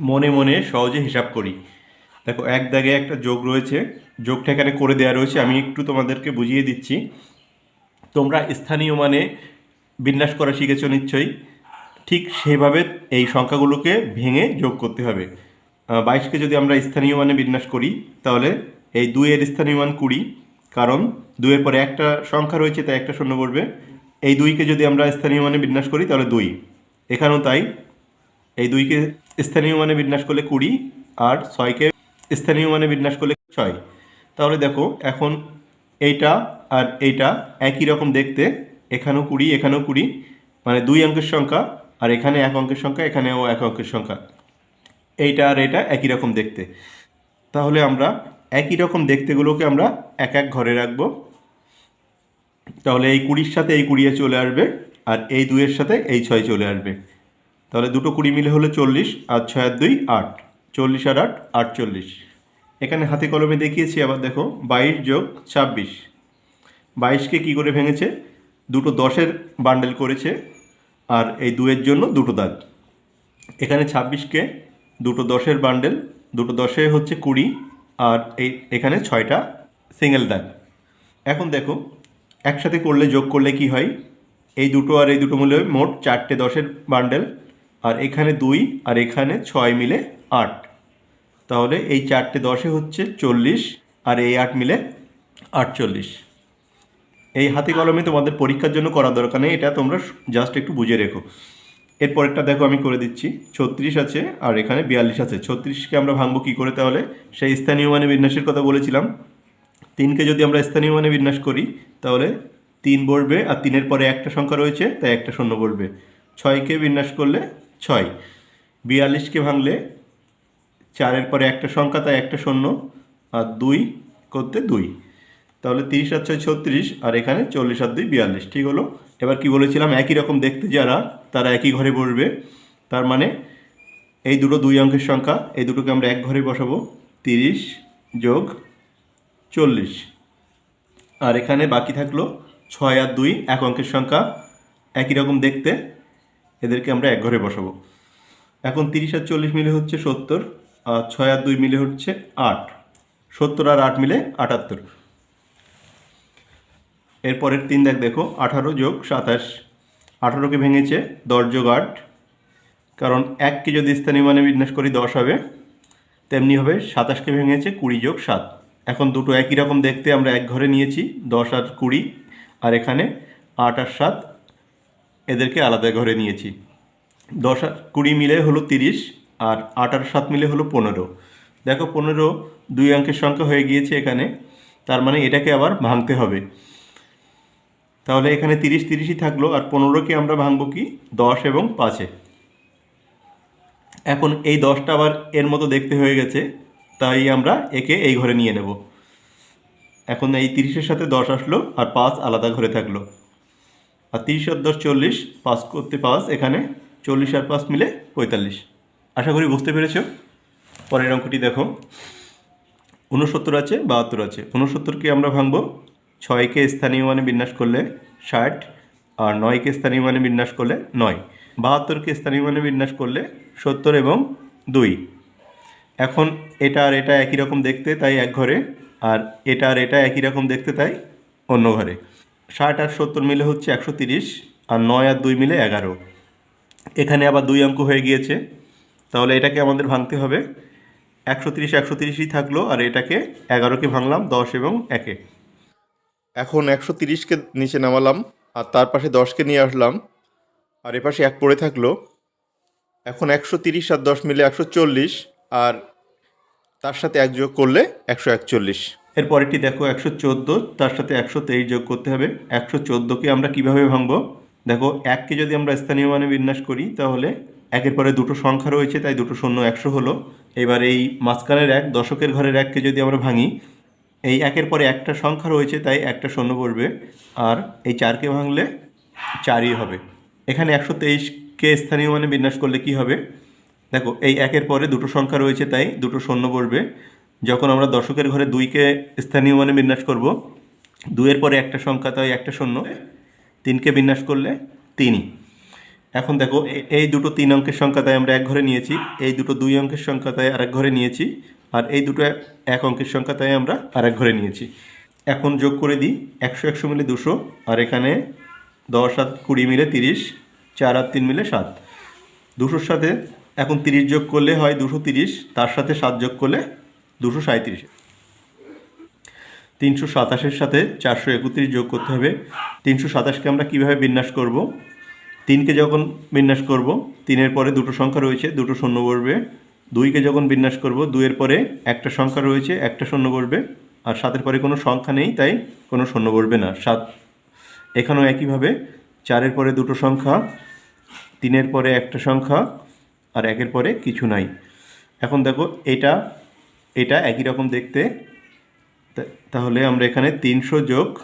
মনে মনে সহজে হিসাব করি। দেখো, এক দাগে একটা যোগ রয়েছে। যোগটা এখানে করে দেওয়া রয়েছে। আমি একটু তোমাদেরকে বুঝিয়ে দিচ্ছি। তোমরা স্থানীয় মানে বিন্যাস করা শিখেছ নিশ্চয়ই। ঠিক সেভাবে এই সংখ্যাগুলোকে ভেঙে যোগ করতে হবে। বাইশকে যদি আমরা স্থানীয় মানে বিন্যাস করি, তাহলে এই দুইয়ের স্থানীয় মান কুড়ি। কারণ দুইয়ের পরে একটা সংখ্যা রয়েছে, তাই একটা শূন্য পড়বে। এই দুইকে যদি আমরা স্থানীয় মানে বিন্যাস করি, তাহলে দুই। এখানেও তাই। এই দুইকে স্থানীয় মানে বিন্যাস করলে কুড়ি আর ছয়কে স্থানীয় মানে বিন্যাস করলে ছয়। তাহলে দেখো, এখন এইটা আর এইটা একই রকম দেখতে, এখানেও কুড়ি এখানেও কুড়ি মানে দুই অঙ্কের সংখ্যা, আর এখানে এক অঙ্কের সংখ্যা, এখানেও এক অঙ্কের সংখ্যা। এইটা আর এটা একই রকম দেখতে। তাহলে আমরা একই রকম দেখতেগুলোকে আমরা এক এক ঘরে রাখব। তাহলে এই কুড়ির সাথে এই কুড়িয়ে চলে আসবে, আর এই দুইয়ের সাথে এই ছয় চলে আসবে। তাহলে দুটো কুড়ি মিলে হলো চল্লিশ আর ছয় আর দুই, আট। চল্লিশ আর আট, আটচল্লিশ। এখানে হাতে কলমে দেখিয়েছি, আবার দেখো, বাইশ যোগ ছাব্বিশ। বাইশকে কী করে ভেঙেছে? দুটো দশের বান্ডেল করেছে, আর এই দুয়ের জন্য দুটো দাগ। এখানে ছাব্বিশকে দুটো দশের বান্ডেল দুটো দশে হচ্ছে কুড়ি, আর এই এখানে ছয়টা সিঙ্গেল দাগ। এখন দেখো, একসাথে করলে যোগ করলে কি হয়? এই দুটো আর এই দুটো মিলে মোট চারটে দশের বান্ডেল আর এখানে দুই আর এখানে ছয় মিলে আট। তাহলে এই চারটে দশে হচ্ছে চল্লিশ আর এই আট মিলে আটচল্লিশ। এই হাতে কলমে তোমাদের পরীক্ষার জন্য করা দরকার নেই, এটা তোমরা জাস্ট একটু বুঝে রেখো। এরপরেরটা দেখো আমি করে দিচ্ছি, ছত্রিশ আছে আর এখানে বিয়াল্লিশ আছে। ছত্রিশকে আমরা ভাঙবো কী করে তাহলে? সেই স্থানীয় মানে বিন্যাসের কথা বলেছিলাম। তিনকে যদি আমরা স্থানীয় মানে বিন্যাস করি, তাহলে তিন বলবে আর তিনের পরে একটা সংখ্যা রয়েছে, তাই একটা শূন্য বলবে ছয়কে বিন্যাস করলে ছয়। বিয়াল্লিশকে ভাঙলে চারের পরে একটা সংখ্যা, তাই একটা শূন্য, আর দুই করতে দুই। তাহলে তিরিশ আর ছয় ছত্রিশ, আর এখানে চল্লিশ আর দুই বিয়াল্লিশ। ঠিক হলো? এবার কি বলেছিলাম? একই রকম দেখতে যারা, তারা একই ঘরে বসবে। তার মানে এই দুটো দুই অঙ্কের সংখ্যা, এই দুটোকে আমরা এক ঘরে বসাবো। তিরিশ যোগ চল্লিশ। আর এখানে বাকি থাকল ছয় আর দুই, এক অঙ্কের সংখ্যা। একই রকম দেখতে এদেরকে আমরা এক ঘরে বসাবো। এখন তিরিশ আর চল্লিশ মিলে হচ্ছে সত্তর, আর ছয় আর দুই মিলে হচ্ছে আট। সত্তর আর আট মিলে আটাত্তর। এরপরের তিন দেখ দেখো, আঠারো যোগ সাতাশ। আঠারোকে ভেঙেছে দশ যোগ আট। কারণ এককে যদি স্থানীয় মানে বিন্যাস করি দশ হবে, তেমনি হবে সাতাশকে ভেঙেছে কুড়ি যোগ সাত। এখন দুটো একই রকম দেখতে আমরা এক ঘরে নিয়েছি, দশ আর কুড়ি, আর এখানে আট আর সাত এদেরকে আলাদা ঘরে নিয়েছি। দশ কুড়ি মিলে হলো তিরিশ আর আট আর সাত মিলে হলো পনেরো। দেখো পনেরো দুই অঙ্কের সংখ্যা হয়ে গিয়েছে এখানে, তার মানে এটাকে আবার ভাঙতে হবে। তাহলে এখানে তিরিশ তিরিশই থাকল, আর পনেরোকে আমরা ভাঙবো কি? দশ এবং পাঁচে। এখন এই দশটা আবার এর মতো দেখতে হয়ে গেছে, তাই আমরা একে এই ঘরে নিয়ে নেব। এখন এই তিরিশের সাথে দশ আসলো আর পাঁচ আলাদা ঘরে থাকল। আর তিরিশ আর দশ চল্লিশ, পাঁচ করতে পাঁচ, এখানে চল্লিশ আর পাঁচ মিলে পঁয়তাল্লিশ। আশা করি বুঝতে পেরেছ? পরের অঙ্কটি দেখো। উনসত্তর আছে, বাহাত্তর আছে। উনসত্তরকে আমরা ভাঙবো। ছয়কে স্থানীয় মানে বিন্যাস করলে ষাট, আর নয়কে স্থানীয় মানে বিন্যাস করলে নয়। বাহাত্তরকে স্থানীয় মানে বিন্যাস করলে সত্তর এবং দুই। এখন এটা আর এটা একই রকম দেখতে তাই এক ঘরে, আর এটা আর এটা একই রকম দেখতে তাই অন্য ঘরে। ষাট আর সত্তর মিলে হচ্ছে একশো তিরিশ আর নয় আর দুই মিলে এগারো। এখানে আবার দুই অঙ্ক হয়ে গিয়েছে। তাহলে এটাকে আমাদের ভাঙতে হবে। একশো তিরিশ, একশো তিরিশই থাকল আর এটাকে এগারোকে ভাঙলাম, দশ এবং একে। এখন একশো তিরিশকে নিচে নামালাম আর তার পাশে দশকে নিয়ে আসলাম। আর এপাশে এক পড়ে থাকল। এখন একশো তিরিশ আর দশ মিলে একশো চল্লিশ আর তার সাথে এক যোগ করলে একশো একচল্লিশ। এর পরেরটি দেখো একশো চোদ্দ, তার সাথে একশো তেইশ যোগ করতে হবে। একশো চোদ্দোকে আমরা কীভাবে ভাঙবো? দেখো এককে যদি আমরা স্থানীয় মানে বিন্যাস করি, তাহলে একের পরে দুটো সংখ্যা রয়েছে, তাই দুটো শূন্য একশো হলো। এবার এই মাঝখানের এক, দশকের ঘরের এককে যদি আমরা ভাঙি, এই একের পরে একটা সংখ্যা রয়েছে, তাই একটা শূন্য পড়বে। আর এই চারকে ভাঙলে চারই হবে। এখানে একশো তেইশকে স্থানীয় মানে বিন্যাস করলে কি হবে? দেখো এই একের পরে দুটো সংখ্যা রয়েছে, তাই দুটো শূন্য পড়বে। যখন আমরা দশকের ঘরে দুইকে স্থানীয় মানে বিন্যাস করব, দুইয়ের পরে একটা সংখ্যা তাই একটা শূন্য, তিনকে বিন্যাস করলে তিনই এখন দেখো এই দুটো তিন অঙ্কের সংখ্যা তাই আমরা এক ঘরে নিয়েছি, এই দুটো দুই অঙ্কের সংখ্যা তাই আরেক ঘরে নিয়েছি, আর এই দুটো এক অঙ্কের সংখ্যা তাই আমরা আরেক ঘরে নিয়েছি। এখন যোগ করে দিই, একশো একশো মিলে দুশো, আর এখানে দশ সাত কুড়ি মিলে তিরিশ, চার আর তিন মিলে সাত। দুশোর সাথে এখন তিরিশ যোগ করলে হয় দুশো তিরিশ, তার সাথে সাত যোগ করলে দুশো সাঁত্রিশ তিনশো সাতাশের সাথে চারশো একত্রিশ যোগ করতে হবে। তিনশো সাতাশকে আমরা কীভাবে বিন্যাস করব? তিনকে যখন বিন্যাস করব, তিনের পরে দুটো সংখ্যা রয়েছে, দুটো শূন্য বসবে। দুইকে যখন বিন্যাস করব, দুইয়ের পরে একটা সংখ্যা রয়েছে, একটা শূন্য বসবে। আর সাতের পরে কোনো সংখ্যা নেই, তাই কোনো শূন্য বসবে না। সাত এখানেও একইভাবে, চারের পরে দুটো সংখ্যা, তিনের পরে একটা সংখ্যা, আর একের পরে কিছু নাই। এখন দেখো, এটা এটা একই রকম দেখতে। তাহলে আমরা এখানে তিনশো যোগ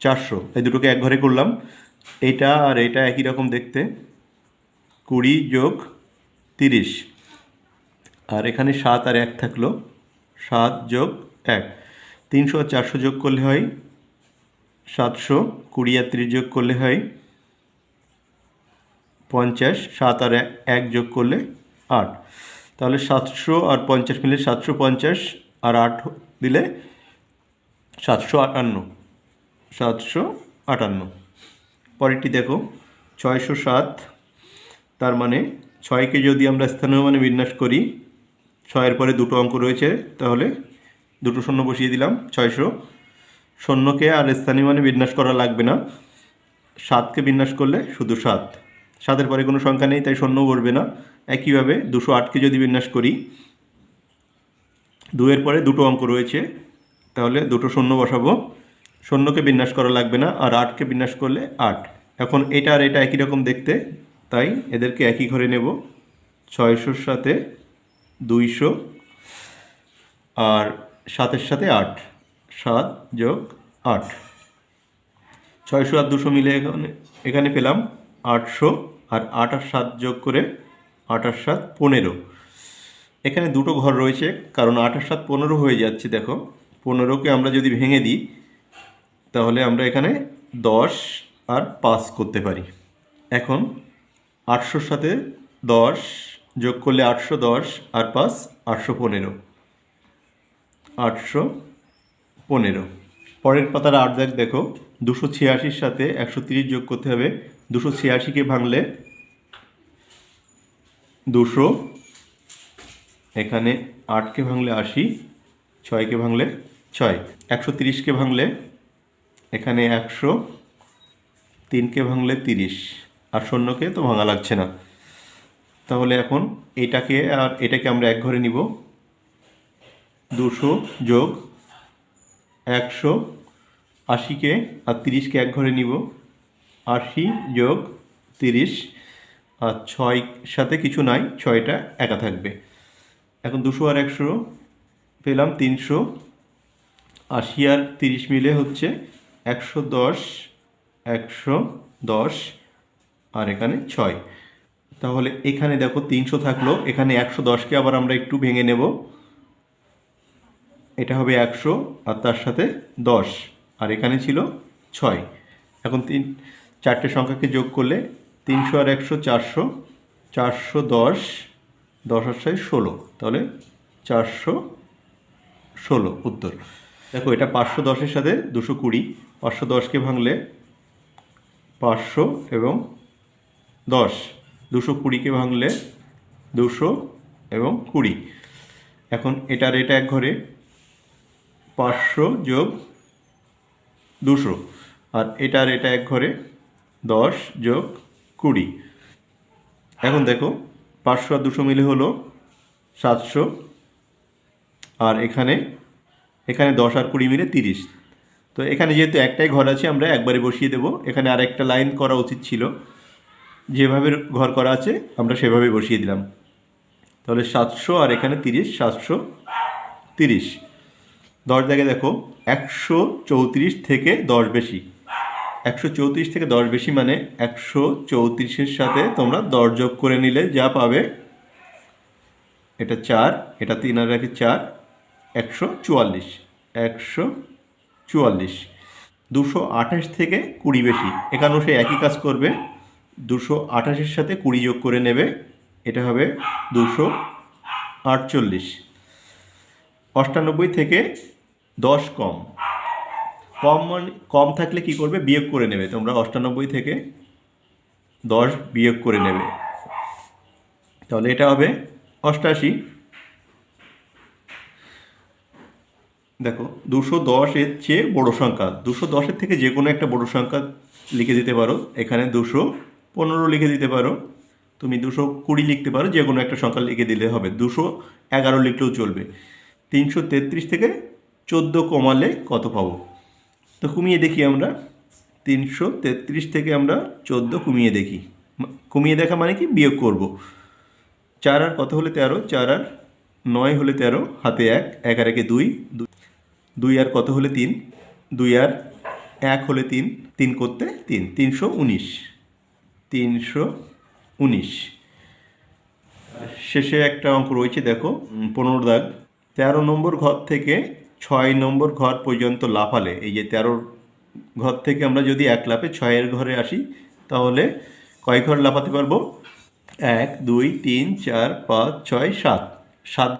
চারশো, এই দুটোকে এক ঘরে করলাম। এটা আর এটা একই রকম দেখতে। কুড়ি যোগ তিরিশ। আর এখানে সাত আর এক থাকল। সাত যোগ এক। তিনশো আর চারশো যোগ করলে হয় সাতশো, কুড়ি আর তিরিশ যোগ করলে হয় পঞ্চাশ, সাত আর এক- যোগ করলে আট। তাহলে সাতশো আর পঞ্চাশ মিলে সাতশো পঞ্চাশ আর আট দিলে সাতশো আটান্ন। সাতশো আটান্ন। পরেরটি দেখো, ছয়শো সাত। তার মানে ছয়কে যদি আমরা স্থানীয় মানে বিন্যাস করি, ছয়ের পরে দুটো অঙ্ক রয়েছে, তাহলে দুটো শূন্য বসিয়ে দিলাম, ছয়শো। শূন্যকে আর স্থানীয় মানে বিন্যাস করা লাগবে না। সাতকে বিন্যাস করলে শুধু সাত। সাতের পরে কোনো সংখ্যা নেই, তাই শূন্য বলবে না। একইভাবে দুশো আটকে যদি বিন্যাস করি দুয়ের পরে দুটো অঙ্ক রয়েছে, তাহলে দুটো শূন্য বসাবো। শূন্যকে বিন্যাস করা লাগবে না, আর আটকে বিন্যাস করলে আট। এখন এটা আর এটা একই রকম দেখতে, তাই এদেরকে একই ঘরে নেব। ছয়শোর সাথে দুইশো, আর সাতের সাথে আট। সাত যোগ আট। ছয়শো আর দুশো মিলে এখানে এখানে পেলাম আটশো। আর আট আর সাত যোগ করে আট আর সাত পনেরো। এখানে দুটো ঘর রয়েছে, কারণ আট আর সাত পনেরো হয়ে যাচ্ছে, দেখো। পনেরোকে আমরা যদি ভেঙে দিই, তাহলে আমরা এখানে দশ আর পাঁচ করতে পারি। এখন আটশোর সাথে দশ যোগ করলে আটশো দশ আর পাঁচ আটশো পনেরো। আটশো পনেরো। পরের পাতার আট দেখ দেখো। দুশো ছিয়াশির সাথে একশো তিরিশ যোগ করতে হবে। দুশো ছিয়াশিকে ভাঙলে দুশো। এখানে আটকে ভাঙলে আশি, ছয়কে ভাঙলে ছয়। একশো তিরিশকে ভাঙলে এখানে একশো, তিনকে ভাঙলে তিরিশ। আর শূন্যকে তো ভাঙা লাগছে না। তাহলে এখন এটাকে আর এটাকে আমরা এক ঘরে নিব। দুশো যোগ একশো আশিকে আর তিরিশকে এক ঘরে নিব। আশি যোগ তিরিশ, আর ছয় সাথে কিছু নাই, ছয়টা একা থাকবে। এখন দুশো আর একশো পেলাম তিনশো। আশি আর তিরিশ মিলে হচ্ছে একশো দশ একশো দশ, আর এখানে ছয়। তাহলে এখানে দেখো তিনশো থাকল, এখানে একশো দশকে আবার আমরা একটু ভেঙে নেব। এটা হবে একশো আর তার সাথে দশ। আর এখানে ছিল ছয়। এখন তিন চারটে সংখ্যাকে যোগ করলে তিনশো আর একশো চারশো। চারশো দশ দশ আর ছয় ষোলো। তাহলে চারশো ষোলো উত্তর। দেখো, এটা পাঁচশো দশের সাথে দুশো কুড়ি। পাঁচশো দশকে ভাঙলে পাঁচশো এবং দশ। দুশো কুড়িকে ভাঙলে দুশো এবং কুড়ি। এখন এটার এটা এক ঘরে পাঁচশো যোগ দুশো। আর এটার এটা এক ঘরে দশ যোগ কুড়ি। এখন দেখো, পাঁচশো আর দুশো মিলে হলো সাতশো। আর এখানে এখানে দশ আর কুড়ি মিলে তিরিশ। তো এখানে যেহেতু একটাই ঘর আছে, আমরা একবারে বসিয়ে দেবো। এখানে আরেকটা লাইন করা উচিত ছিল। যেভাবে ঘর করা আছে, আমরা সেভাবে বসিয়ে দিলাম। তাহলে সাতশো আর এখানে তিরিশ, সাতশো তিরিশ। দশ জায়গায় দেখো, একশো চৌত্রিশ থেকে দশ বেশি। একশো চৌত্রিশ থেকে দশ বেশি মানে একশো চৌত্রিশের সাথে তোমরা দশ যোগ করে নিলে যা পাবে, এটা চার, এটা তিন আর একে চার, একশো চুয়াল্লিশ একশো চুয়াল্লিশ। দুশো আঠাশ থেকে কুড়ি বেশি। এখানেও সে একই কাজ করবে। দুশো আঠাশের সাথে কুড়ি যোগ করে নেবে, এটা হবে দুশো আটচল্লিশ। অষ্টানব্বই থেকে দশ কম। কম মানে কম থাকলে কি করবে? বিয়োগ করে নেবে। তোমরা অষ্টানব্বই থেকে দশ বিয়োগ করে নেবে। তাহলে এটা হবে অষ্টাশি। দেখো, দুশো দশের চেয়ে বড় সংখ্যা। দুশো দশের থেকে যে কোনো একটা বড় সংখ্যা লিখে দিতে পারো। এখানে দুশো পনেরো লিখে দিতে পারো। তুমি দুশো কুড়ি লিখতে পারো। যে কোনো একটা সংখ্যা লিখে দিলে হবে। দুশো এগারো লিখলেও চলবে। তিনশো তেত্রিশ থেকে চোদ্দ কমালে কত পাবো? তো কমিয়ে দেখি আমরা। তিনশো তেত্রিশ থেকে আমরা চোদ্দ কমিয়ে দেখি। কমিয়ে দেখা মানে কি? বিয়োগ করব। চার আর কত হলে তেরো? চার আর নয় হলে তেরো, হাতে এক এক আর একে দুই দুই- আর কত হলে তিন? দুই আর এক হলে তিন তিন করতে তিন, তিনশো উনিশ। তিনশো উনিশ। শেষে একটা অঙ্ক রয়েছে, দেখো পনেরো দাগ। তেরো নম্বর ঘর থেকে ছয় নম্বর ঘর পর্যন্ত লাফালে, এই যে তেরোর ঘর থেকে আমরা যদি এক লাফে ছয়ের ঘরে আসি, তাহলে কয় ঘর লাফাতে পারব? এক, দুই, তিন, চার, পাঁচ, ছয়, সাত। সাত